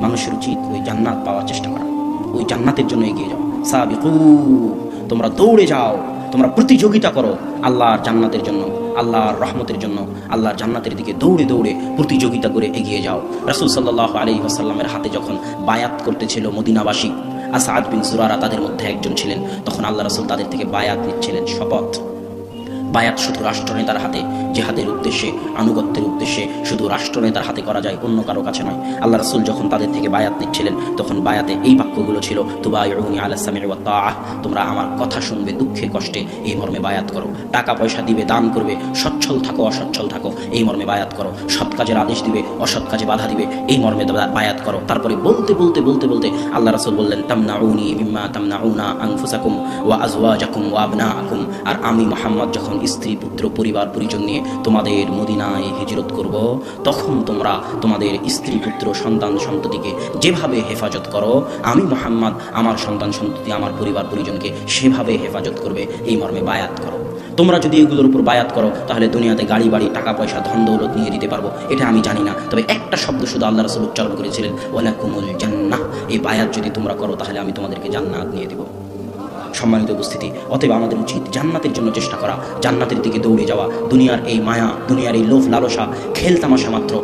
মানুষের উচিত ওই জান্নাত পাওয়ার চেষ্টা করা। ওই জান্নাতের জন্য এগিয়ে যাও সাবিকু, তোমরা দৌড়ে যাও, তোমরা প্রতিযোগিতা করো আল্লাহর জান্নাতের জন্য, আল্লাহর রহমতের জন্য, আল্লাহর জান্নাতের দিকে দৌড়ে দৌড়ে প্রতিযোগিতা করে এগিয়ে যাও। রাসুল সাল্লাহ আলী আসাল্লামের হাতে যখন বায়াত করতেছিল মদিনাবাসী, আসাদ বিন সুরারা তাদের মধ্যে একজন ছিলেন। তখন আল্লাহ রাসুল তাদের থেকে বায়াত নিচ্ছিলেন, শপথ। বায়াত শুধু রাষ্ট্রনেতার হাতে, জেহাদের উদ্দেশ্যে, আনুগত্যের উদ্দেশ্যে শুধু রাষ্ট্রনেতার হাতে করা যায়, অন্য কারও কাছে নয়। আল্লাহ রাসুল যখন তাদের থেকে বায়াত নিচ্ছিলেন, তখন বায়াতে এই বাক্যগুলো ছিল, তুবাইউনি আলা সামির ওয়া তাআহ, তোমরা আমার কথা শুনবে দুঃখে কষ্টে, এই মর্মে বায়াত করো। টাকা পয়সা দিবে, দান করবে, সচ্ছল থাকো, অসচ্ছল থাকো, এই মর্মে বায়াত করো। সৎ কাজের আদেশ দিবে, অসৎ কাজে বাধা দিবে, এই মর্মে বায়াত করো। তারপরে বলতে বলতে বলতে বলতে আল্লাহ রাসুল বললেন, তামনাউনি মিম্মা তামনাউনা আনফুসাকুম ওয়া আজওয়াজাকুম ওয়া আবনাআকুম। আর আমি মোহাম্মদ যখন স্ত্রী, পুত্র, পরিবার, পরিজন নিয়ে তোমাদের মদিনায় হিজরত করব। তখন তোমরা তোমাদের স্ত্রী, পুত্র, সন্তান, সন্ততিকে যেভাবে হেফাজত করো, আমি মোহাম্মদ আমার সন্তান, সন্ততি, আমার পরিবার, পরিজনকে সেভাবে হেফাজত করবে, এই মর্মে বায়াত করো। তোমরা যদি এগুলোর উপর বায়াত করো, তাহলে দুনিয়াতে গাড়ি, বাড়ি, টাকা, পয়সা, ধন, দৌলত নিয়ে দিতে পারব। এটা আমি জানি না। তবে একটা শব্দ শুধু আল্লাহ রসুল উচ্চারণ করেছিলেন, ওয়ালাকুমুল জান্নাহ। এই বায়াত যদি তোমরা করো, তাহলে আমি তোমাদেরকে জান্নাত নিয়ে দেবো। সম্মানিত উপস্থিতি। অতএব আমাদের উচিত জান্নাতের জন্য চেষ্টা করা, জান্নাতের দিকে দৌড়ে যাওয়া, দুনিয়ার এই মায়া, দুনিয়ার এই লোভ লালসা, খেল তামাশা মাত্র।